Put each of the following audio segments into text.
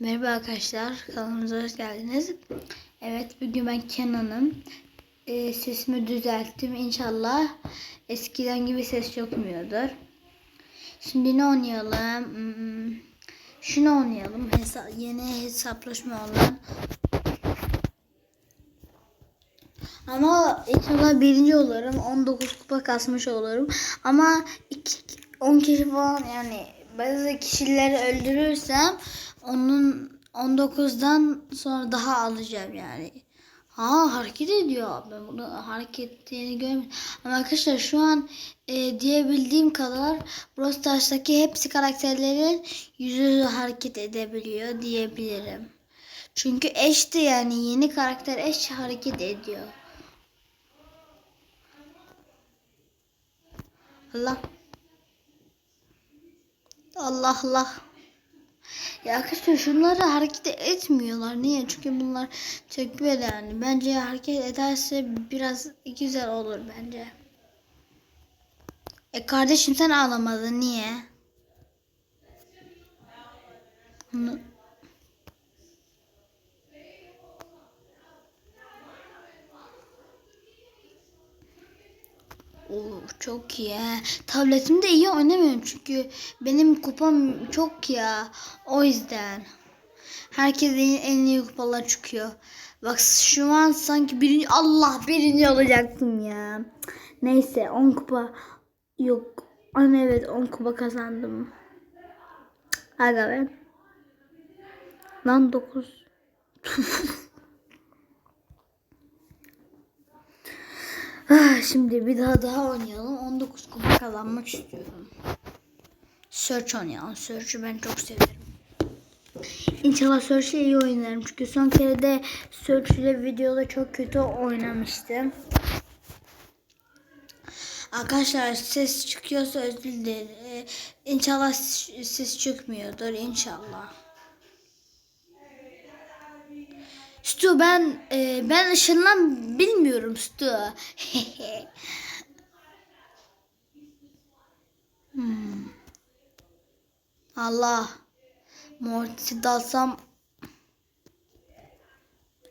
Merhaba arkadaşlar, kanalımıza hoş geldiniz. Evet, bugün ben Kenan'ım. Ee, sesimi düzelttim. İnşallah eskiden gibi ses çıkmıyordur. Şimdi ne oynayalım? Hmm, şunu oynayalım. Hesa yeni hesaplaşma olan. Ama inşallah birinci olurum. 19 kupa kasmış olurum. Ama iki, 10 kişi falan yani bazı kişileri öldürürsem onun 19'dan sonra daha alacağım yani. Ha hareket ediyor. Ben bunu hareket ettiğini görmedim. Ama arkadaşlar şu an e, diyebildiğim kadar Brawl hepsi karakterlerin yüzü hareket edebiliyor diyebilirim. Çünkü eşti yani yeni karakter eş hareket ediyor. Allah. Allah Allah. Ya arkadaşlar şunları hareket etmiyorlar. Niye? Çünkü bunlar çok böyle yani. Bence hareket ederse biraz güzel olur bence. E kardeşim sen ağlamadın. Niye? Bunu... Oo, çok iyi. Tabletimde iyi oynamıyorum çünkü benim kupam çok ya. O yüzden. Herkesin en iyi kupalar çıkıyor. Bak şu an sanki birinci Allah birinci olacaktım ya. Neyse 10 kupa yok. Ama evet 10 kupa kazandım. Aga be. Lan 9. Ah, Şimdi bir daha daha oynayalım. 19 kupa kazanmak istiyorum. Search oynayalım. Search'ü ben çok severim. İnşallah Search'ı iyi oynarım. Çünkü son kere de Search ile videoda çok kötü oynamıştım. Arkadaşlar ses çıkıyorsa özür dilerim. Ee, İnşallah ses çıkmıyordur. İnşallah. Stu ben e, ben ışınlan bilmiyorum Stu. hmm. Allah. Mortis'i dalsam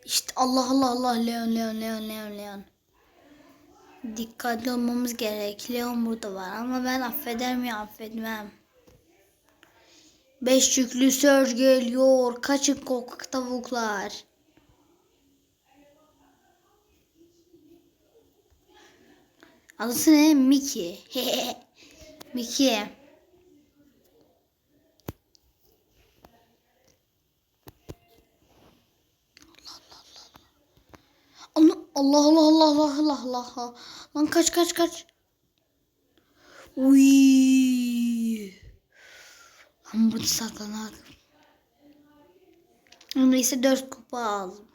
işte Allah Allah Allah Leon Leon Leon Leon Leon. Dikkatli olmamız gerek. Leon burada var ama ben affeder mi affetmem. Beş yüklü Surge geliyor. Kaçın korkak tavuklar. Adısı ne? Mickey. Mickey. Allah Allah Allah Allah Allah Allah. Lan kaç kaç kaç. Uy. Lan burada saklanadım. Neyse dört kupa aldım.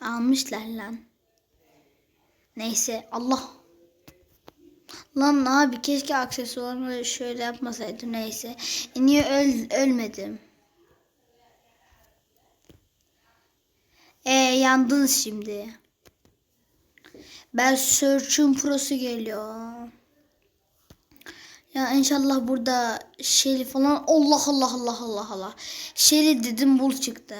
Almışlar lan. Neyse Allah. Lan abi keşke aksesuarımı şöyle yapmasaydım neyse. E niye öl ölmedim? E yandınız şimdi. Ben Search'un prosu geliyor. Ya inşallah burada Shelly falan Allah Allah Allah Allah Allah. Shelly dedim bul çıktı.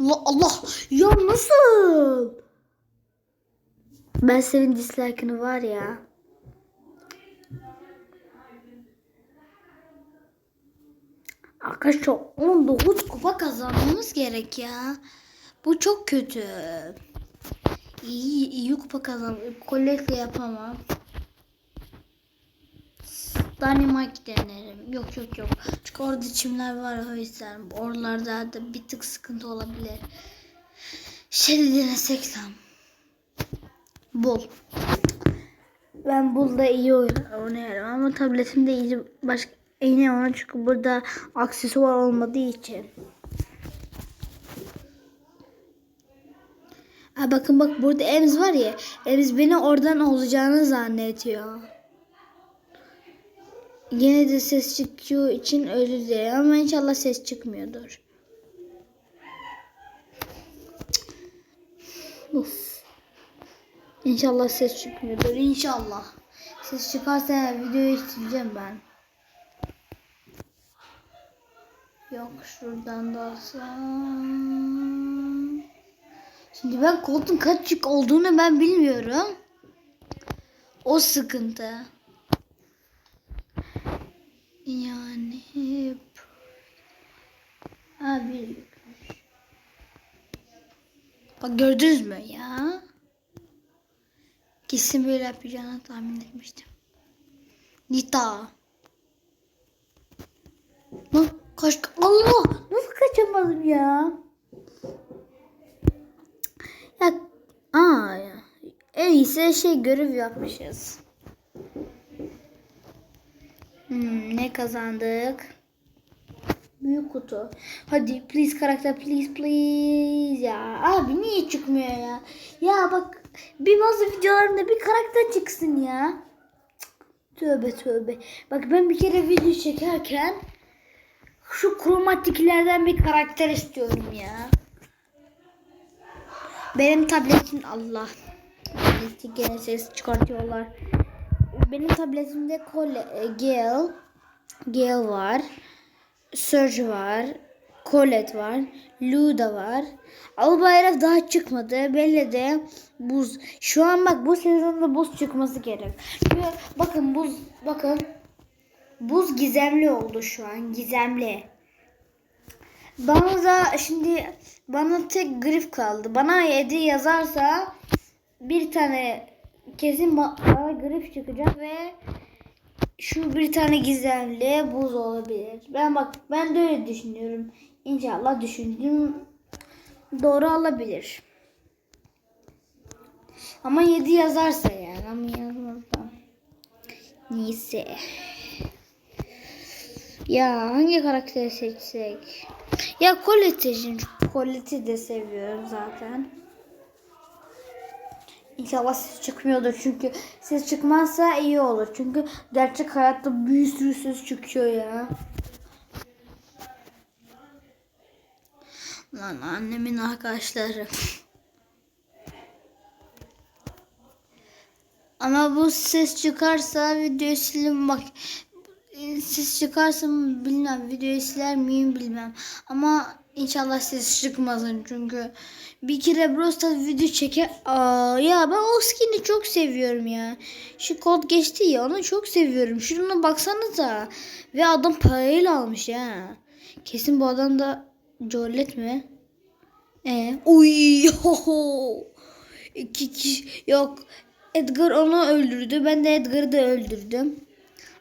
Allah Allah ya nasıl? Ben senin dislike'ını var ya. Arkadaşlar 19 kupa kazanmamız gerek ya. Bu çok kötü. İyi, iyi kupa kazan. Kolekle yapamam. Dynamite denerim. Yok yok yok. Çünkü orada çimler var o yüzden. Oralarda da bir tık sıkıntı olabilir. Şey denesek lan. Bul. Ben bulda iyi oynarım ama tabletimde iyi başka yine ona çünkü burada aksesuar olmadığı için. Ha bakın bak burada Ems var ya. Ems beni oradan olacağını zannediyor. Yine de ses çıkıyor için özür dilerim ama inşallah ses çıkmıyordur. Uf. İnşallah ses çıkmıyordur. İnşallah. Ses çıkarsa videoyu sileceğim ben. Yok şuradan da alsam. Şimdi ben koltuğun kaç çık olduğunu ben bilmiyorum. O sıkıntı. Yani hep ha bir Bak gördünüz mü ya? Kesin böyle yapacağını tahmin etmiştim. Nita. Lan kaç Allah nasıl kaçamadım ya? Ya aa ya. En iyisi şey görev yapmışız. Hmm, ne kazandık? Büyük kutu. Hadi please karakter please please ya. Abi niye çıkmıyor ya? Ya bak bir bazı videolarımda bir karakter çıksın ya. Tövbe tövbe. Bak ben bir kere video çekerken şu kromatiklerden bir karakter istiyorum ya. Benim tabletim Allah. Tableti gene ses çıkartıyorlar. Benim tabletimde Cole, Gale, Gale var. Surge var. Colette var. Luda var. Albayrak daha çıkmadı. Belli de buz. Şu an bak bu sezonda buz çıkması gerek. Bakın buz bakın. Buz gizemli oldu şu an. Gizemli. Bana da şimdi bana tek grif kaldı. Bana 7 yazarsa bir tane kesin ba- bana grif çıkacak ve şu bir tane gizemli buz olabilir. Ben bak ben de öyle düşünüyorum. İnşallah düşündüğüm doğru olabilir. Ama 7 yazarsa yani ama yazmazsa. Neyse. Ya hangi karakteri seçsek? Ya Colette'i şimdi. Colette'i de seviyorum zaten. İnşallah ses çıkmıyordur çünkü ses çıkmazsa iyi olur. Çünkü gerçek hayatta bir sürü ses çıkıyor ya. Lan annemin arkadaşları. Ama bu ses çıkarsa videoyu silim bak. Ses çıkarsa mı bilmem videoyu siler miyim bilmem. Ama inşallah ses çıkmasın çünkü bir kere Brawl Stars video çeker. Aa, ya ben o skin'i çok seviyorum ya. Şu kod geçti ya onu çok seviyorum. Şuna baksanıza. Ve adam parayla almış ya. Kesin bu adam da Jorlet mi? E, uy, ho, İki kişi yok. Edgar onu öldürdü. Ben de Edgar'ı da öldürdüm.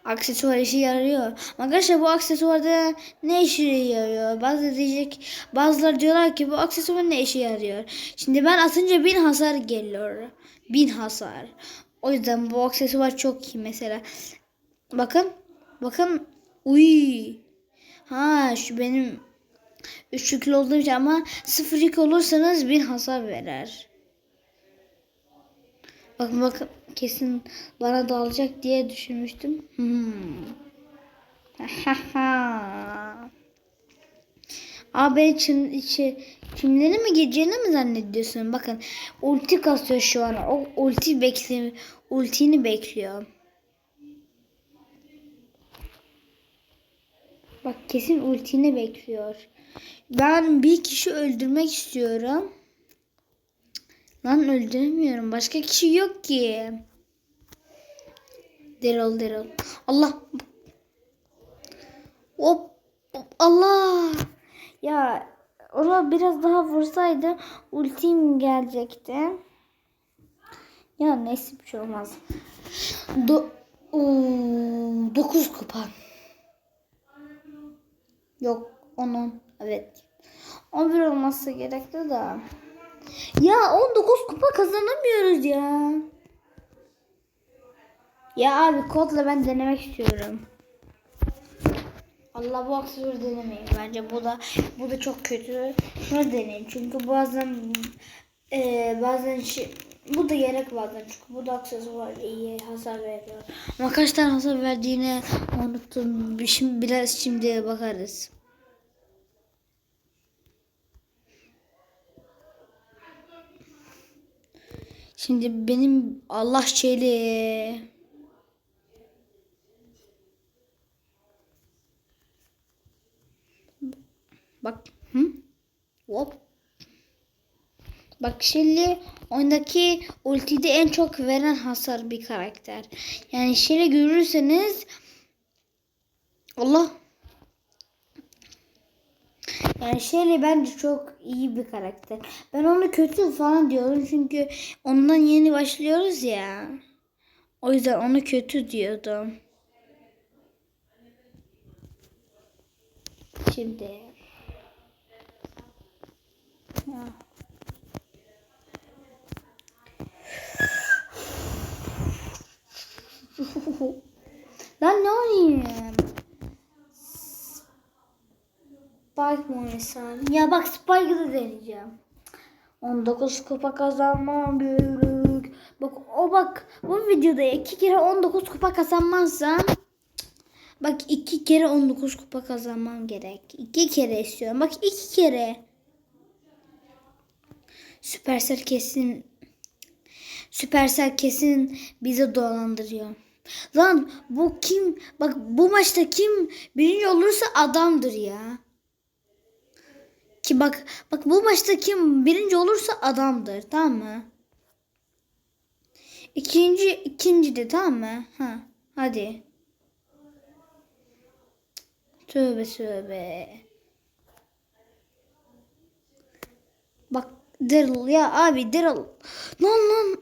Aksesuar işe yarıyor. Arkadaşlar bu aksesuarda ne işe yarıyor? Bazı diyecek, bazıları diyorlar ki bu aksesuar ne işe yarıyor? Şimdi ben atınca bin hasar geliyor. Bin hasar. O yüzden bu aksesuar çok iyi mesela. Bakın. Bakın. Uy. Ha şu benim 3 yüklü için ama 0 yük olursanız bin hasar verer. Bakın bakın kesin bana dalacak diye düşünmüştüm. Hmm. Abi çim, içi, çimleri mi gireceğini mi zannediyorsun? Bakın ulti kasıyor şu an. O ulti bekliyor. Ultini bekliyor. Bak kesin ultini bekliyor. Ben bir kişi öldürmek istiyorum. Lan öldüremiyorum. Başka kişi yok ki. Derol Derol. Allah. Hop. Allah. Ya ona biraz daha vursaydı ultim gelecekti. Ya neyse bir şey olmaz. Do Oo, 9 kupa. Yok 10 evet. 11 olması gerekti da. Ya 19 kupa kazanamıyoruz ya. Ya abi kodla ben denemek istiyorum. Allah bu aksesuarı denemeyin. Bence bu da bu da çok kötü. Şunu deneyin. Çünkü bazen e, bazen şey, bu da gerek vardı çünkü bu da aksesuar iyi hasar veriyor. Ama kaç tane hasar verdiğini unuttum. Şimdi biraz şimdi bakarız. Şimdi benim Allah şeyli Bak. Hı? Hop. Bak Shelly oyundaki ultide en çok veren hasar bir karakter. Yani Shelly görürseniz Allah yani Shelly bence çok iyi bir karakter. Ben onu kötü falan diyorum çünkü ondan yeni başlıyoruz ya. O yüzden onu kötü diyordum. Şimdi. Lan ne oynayayım? Spike mı oynasam? Ya bak Spike'ı da deneyeceğim. 19 kupa kazanmam gerek. Bak o bak bu videoda iki kere 19 kupa kazanmazsam Bak iki kere 19 kupa kazanmam gerek. İki kere istiyorum. Bak iki kere. Süpersel kesin Süpersel kesin bizi dolandırıyor. Lan bu kim? Bak bu maçta kim birinci olursa adamdır ya. Ki bak bak bu maçta kim birinci olursa adamdır tamam mı? İkinci ikinci de tamam mı? Ha hadi. Tövbe tövbe. Bak Daryl ya abi Daryl. Lan lan.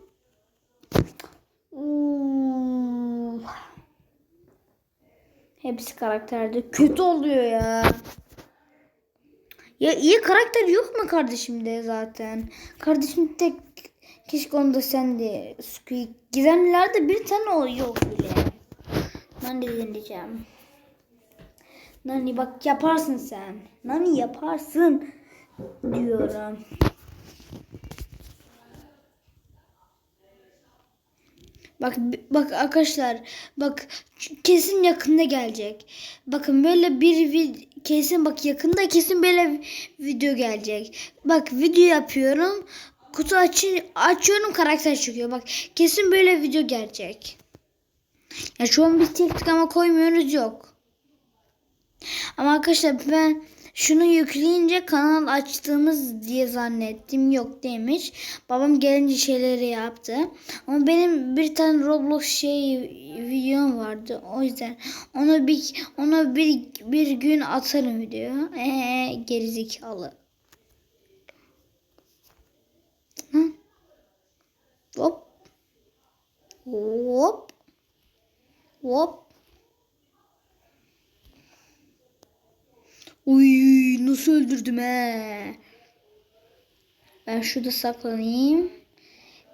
Uf. Hepsi karakterde kötü oluyor ya. Ya iyi karakter yok mu kardeşimde zaten? Kardeşim tek keşke onu da sen de Squeak. Gizemlilerde bir tane o yok bile. De deneyeceğim. Nani bak yaparsın sen. Nani yaparsın diyorum. Bak bak arkadaşlar bak kesin yakında gelecek. Bakın böyle bir vid kesin bak yakında kesin böyle video gelecek. Bak video yapıyorum. Kutu açı açıyorum karakter çıkıyor. Bak kesin böyle video gelecek. Ya şu an biz tek tık ama koymuyoruz yok. Ama arkadaşlar ben şunu yükleyince kanal açtığımız diye zannettim. Yok demiş. Babam gelince şeyleri yaptı. Ama benim bir tane Roblox şey videom vardı. O yüzden onu bir onu bir bir gün atarım video. Ee gerizekalı. Hı? Hop. Hop. Hop. Uy nasıl öldürdüm he. Ben şurada saklanayım.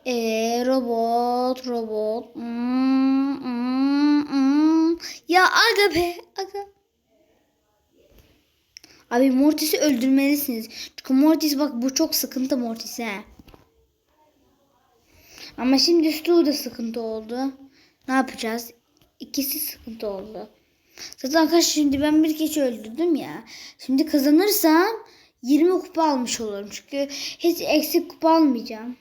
Ee, robot robot. Hmm, hmm, hmm. Ya aga be aga. Abi Mortis'i öldürmelisiniz. Çünkü Mortis bak bu çok sıkıntı Mortis he. Ama şimdi Stu da sıkıntı oldu. Ne yapacağız? İkisi sıkıntı oldu. Zaten arkadaşlar şimdi ben bir kişi öldürdüm ya. Şimdi kazanırsam 20 kupa almış olurum. Çünkü hiç eksik kupa almayacağım.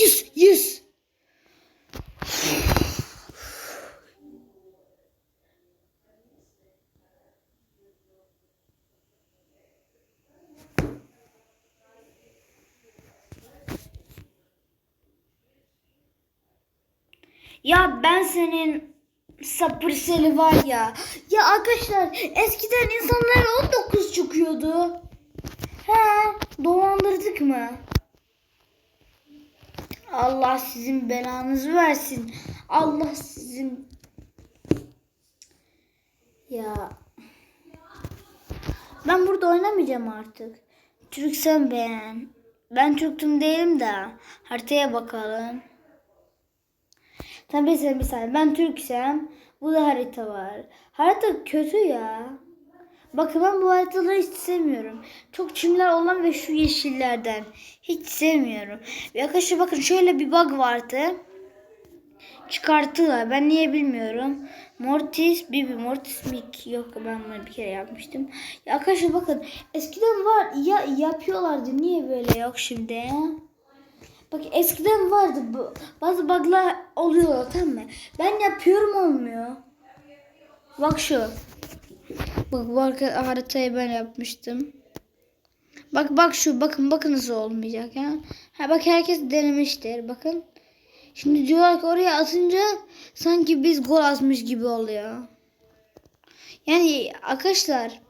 Yüz, yüz. Ya ben senin sapır seli var ya. Ya arkadaşlar eskiden insanlar 19 çıkıyordu. He dolandırdık mı? Allah sizin belanızı versin. Allah sizin ya ben burada oynamayacağım artık. Türk sen beğen. Ben Türk'tüm değilim de haritaya bakalım. Mesela bir saniye. Ben Türksem bu da harita var. Harita kötü ya. Bakın ben bu haritaları hiç sevmiyorum. Çok çimler olan ve şu yeşillerden. Hiç sevmiyorum. Ve arkadaşlar bakın şöyle bir bug vardı. Çıkarttılar. Ben niye bilmiyorum. Mortis, Bibi, Mortis Mick. Yok ben bunu bir kere yapmıştım. Ya arkadaşlar bakın eskiden var ya yapıyorlardı. Niye böyle yok şimdi? Bak eskiden vardı bu. Bazı bug'lar oluyor tamam mı? Ben yapıyorum olmuyor. Bak şu. Bak bu haritayı ben yapmıştım. Bak bak şu bakın bakın nasıl olmayacak ya. Ha bak herkes denemiştir bakın. Şimdi diyorlar ki oraya atınca sanki biz gol atmış gibi oluyor. Yani arkadaşlar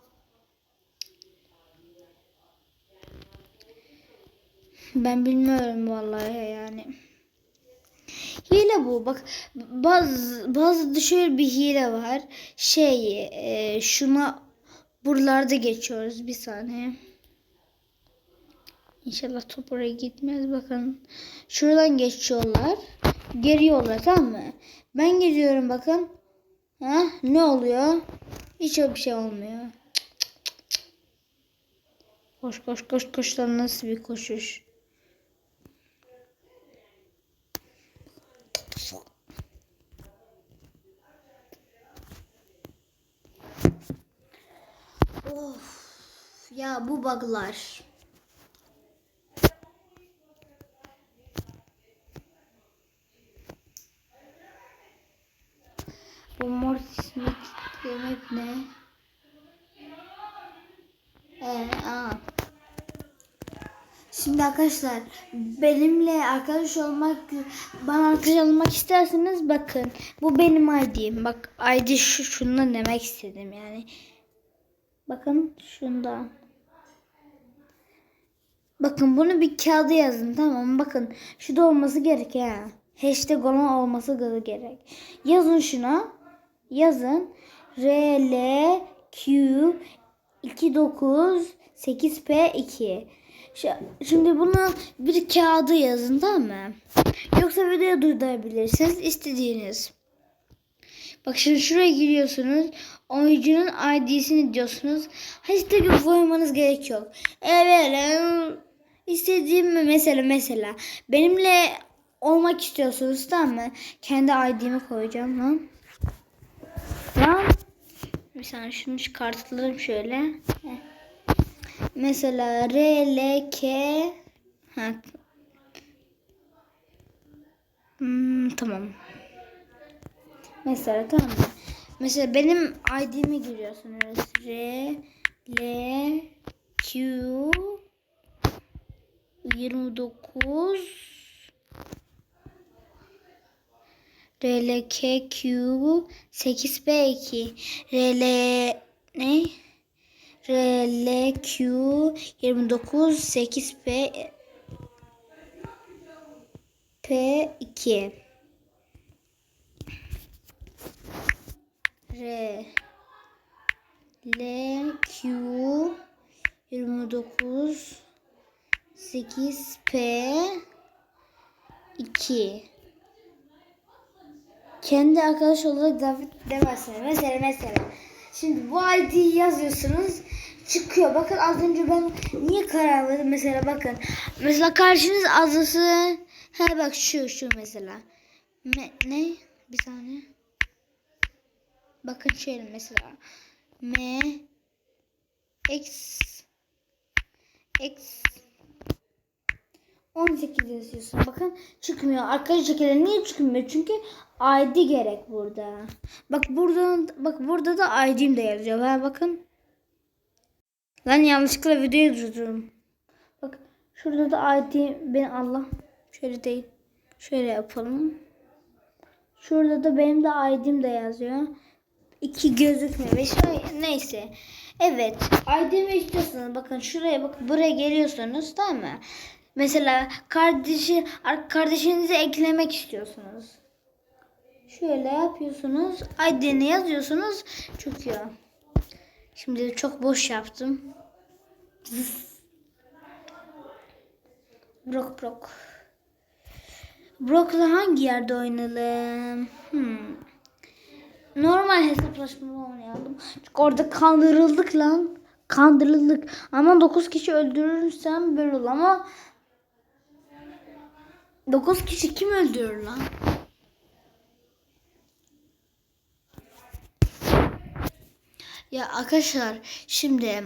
ben bilmiyorum vallahi yani. Hile bu. Bak bazı bazı şöyle bir hile var. Şey e, şuna buralarda geçiyoruz bir saniye. İnşallah top oraya gitmez. Bakın şuradan geçiyorlar. Geliyorlar tamam mı? Ben gidiyorum bakın. Ha, ne oluyor? Hiç öyle bir şey olmuyor. Koş koş koş koş lan nasıl bir koşuş? Of ya bu buglar. Bu Mortis demek ne? Ee, aa. Şimdi arkadaşlar benimle arkadaş olmak bana arkadaş olmak isterseniz bakın bu benim ID'm. Bak ID şu şundan demek istedim yani. Bakın şunda. Bakın bunu bir kağıda yazın tamam mı? Bakın şu da olması gerek ha. Hashtag olan olması gerek. Yazın şuna. Yazın. R L Q 29 8 P 2. Şimdi bunu bir kağıda yazın tamam mı? Yoksa videoya durdurabilirsiniz istediğiniz. Bak şimdi şuraya giriyorsunuz. Oyuncunun ID'sini diyorsunuz. Hashtag'ı koymanız gerek yok. Evet. istediğim mesela mesela benimle olmak istiyorsunuz tamam mı? Kendi ID'mi koyacağım lan. Lan. Bir saniye şunu çıkartalım şöyle. Mesela R, L, K ha. Hmm, tamam. Mesela tamam mı? Mesela benim ID'mi giriyorsunuz. R, L, Q 29 RLKQ 8B2 RL ne? RLQ 29 8P P2 R L Q 29 8 P 2 Kendi arkadaş olarak davet demezsiniz. Mesela mesela. Şimdi bu ID'yi yazıyorsunuz. Çıkıyor. Bakın az önce ben niye karar verdim? Mesela bakın. Mesela karşınız azısı. He bak şu şu mesela. Me, ne? Bir saniye. Bakın şöyle mesela. M X X 18 yazıyorsun. Bakın çıkmıyor. Arkadaş şekerler niye çıkmıyor? Çünkü ID gerek burada. Bak burada bak burada da ID'm de yazıyor. Ha bakın. Lan yanlışlıkla videoyu durdurdum. Bak şurada da ID ben Allah şöyle değil. Şöyle yapalım. Şurada da benim de ID'm de yazıyor. İki gözükmüyor. Ve şöyle, neyse. Evet. ID'mi istiyorsanız bakın şuraya bak buraya geliyorsunuz tamam mı? Mesela kardeşi kardeşinizi eklemek istiyorsunuz. Şöyle yapıyorsunuz. ID'ni yazıyorsunuz. Çıkıyor. Şimdi çok boş yaptım. Brok brok. Brock'la hangi yerde oynayalım? Hmm. Normal hesaplaşma oynayalım. Çünkü orada kandırıldık lan. Kandırıldık. Ama 9 kişi öldürürsem böyle olur ama 9 kişi kim öldürür lan? Ya arkadaşlar şimdi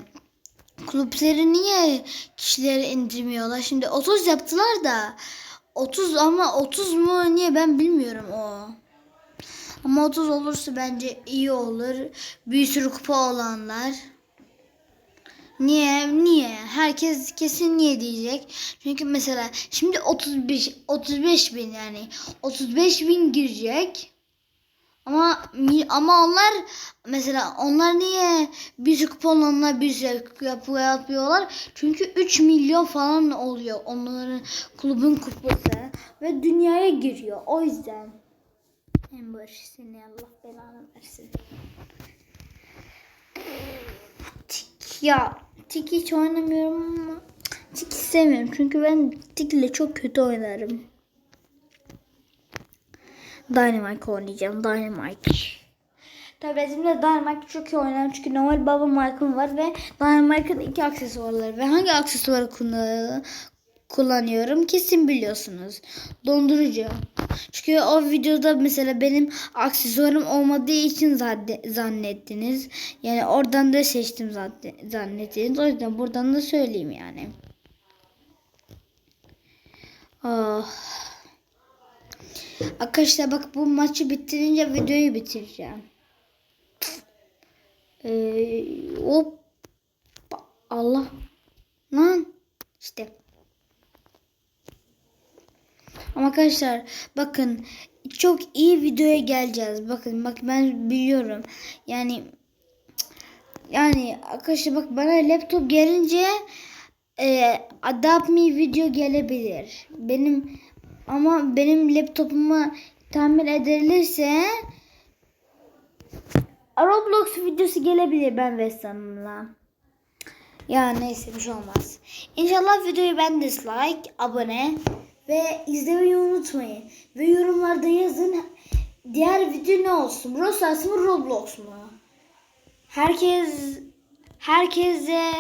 kulüpleri niye kişileri indirmiyorlar? Şimdi 30 yaptılar da 30 ama 30 mu niye ben bilmiyorum o. Ama 30 olursa bence iyi olur. Bir sürü kupa olanlar. Niye? Niye? Herkes kesin niye diyecek. Çünkü mesela şimdi 35 35 bin yani 35 bin girecek. Ama ama onlar mesela onlar niye bir sürü olanlar bir sürü yapı yapıyorlar? Çünkü 3 milyon falan oluyor onların kulübün kupası ve dünyaya giriyor. O yüzden. Ember seni Allah belanı versin. Tik ya tik hiç oynamıyorum ama tik istemiyorum çünkü ben tikle çok kötü oynarım. Dynamite oynayacağım. Dynamite. Tabii bizimle Dynamite çok iyi oynarım çünkü normal baba Mike'ım var ve Dynamite'ın iki aksesuarları ve hangi aksesuarı kullan- kullanıyorum kesin biliyorsunuz. Dondurucu. Çünkü o videoda mesela benim aksesuarım olmadığı için zanne- zannettiniz. Yani oradan da seçtim zannettiniz. O yüzden buradan da söyleyeyim yani. Ah. Arkadaşlar bak bu maçı bitirince videoyu bitireceğim. Ee, hop. Allah. Lan. İşte. Ama arkadaşlar bakın çok iyi videoya geleceğiz. Bakın bak ben biliyorum. Yani yani arkadaşlar bak bana laptop gelince e, Adopt Me video gelebilir. Benim ama benim laptopuma tamir edilirse Roblox videosu gelebilir ben ve sanımla. Ya neyse bir şey olmaz. İnşallah videoyu ben dislike, abone ve izlemeyi unutmayın. Ve yorumlarda yazın diğer video ne olsun? Stars mı Roblox mu? Herkes herkese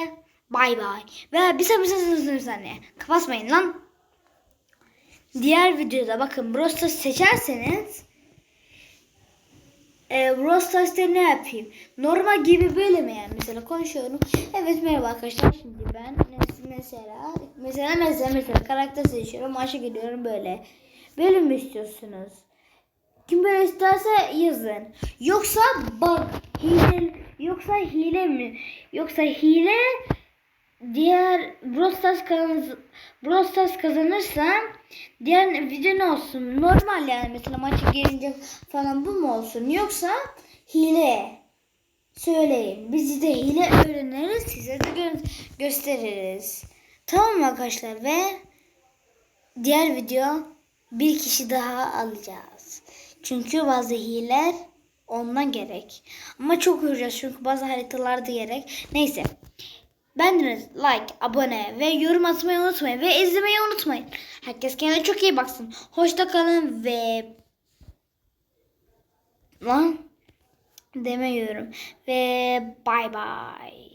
bay bay. Ve bir saniye bir saniye. Kapatmayın lan. Diğer videoda bakın Stars seçerseniz e, Brawl ne yapayım? Normal gibi böyle mi yani? Mesela konuşuyorum. Evet merhaba arkadaşlar. Şimdi ben mesela mesela mesela mesela karakter seçiyorum. Maça gidiyorum böyle. Mi istiyorsunuz? Kim böyle isterse yazın. Yoksa bug, hile, yoksa hile mi? Yoksa hile diğer Brawl Stars, kazan, Brawl Stars kazanırsam diğer video ne olsun? Normal yani mesela maça gelince falan bu mu olsun? Yoksa hile. Söyleyin. Biz de hile öğreniriz. Size de gö- gösteririz. Tamam mı arkadaşlar? Ve diğer video bir kişi daha alacağız. Çünkü bazı hileler ondan gerek. Ama çok göreceğiz çünkü bazı haritalarda gerek. Neyse. Bendeniz like, abone ve yorum atmayı unutmayın. Ve izlemeyi unutmayın. Herkes kendine çok iyi baksın. Hoşça kalın ve... Lan demiyorum. Ve bye bye.